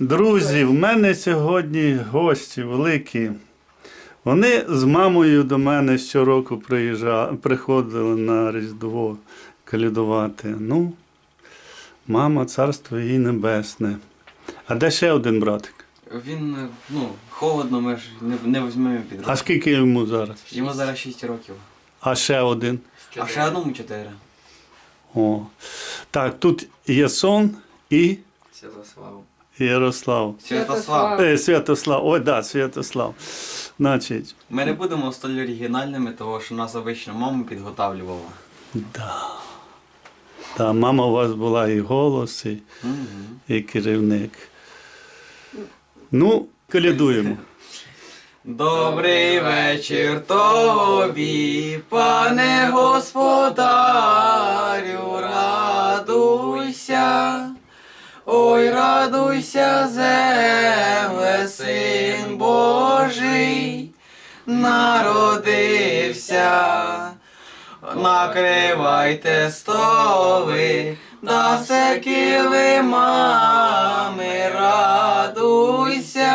Друзі, в мене сьогодні гості великі. Вони з мамою до мене щороку приїжджа... приходили на Різдво калідувати. Ну, мама, царство їй небесне. А де ще один братик? Він, ну, холодно, ми ж не, не візьмемо під руку. А скільки йому зараз? Йому зараз 6 років. А ще один. А ще одному 4. О. Так, тут Єсон і Святослав. Ярослав. Святослав. Е, Святослав. Ой, да, Святослав. Значить, Ми не будемо столь оригінальними, тому що нас обично мама підготавлювала. да. Да, мама у вас була і голос, і, Мгм. і керівник. Ну, колядуємо. Добрий вечір тобі, пане господарю, радуйся, земле, син Божий, народився. Накривайте столи, да се килимами, радуйся.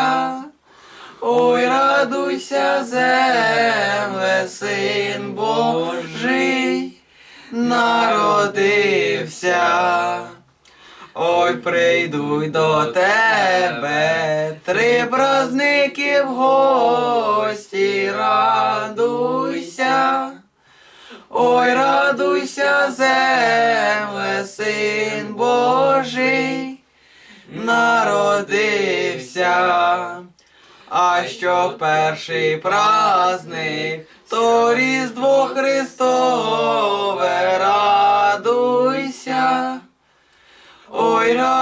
Ой, радуйся, земле, син Божий, Ой, прийдуть до тебе три праздники в гості, радуйся. Ой, радуйся, земле, син Божий, народився. А що перший праздник, то Різдво Христове, радуйся.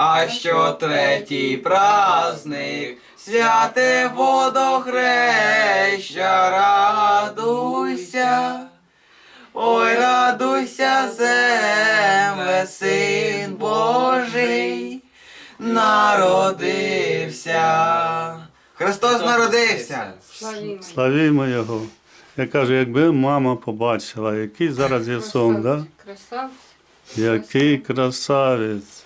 А що третій праздник, святе водохреща, радуйся. Ой, радуйся, земле, син Божий, народився. Христос народився. Славімо. Його. Я кажу, якби мама побачила, який зараз є сон, да? Красавець. який красавець.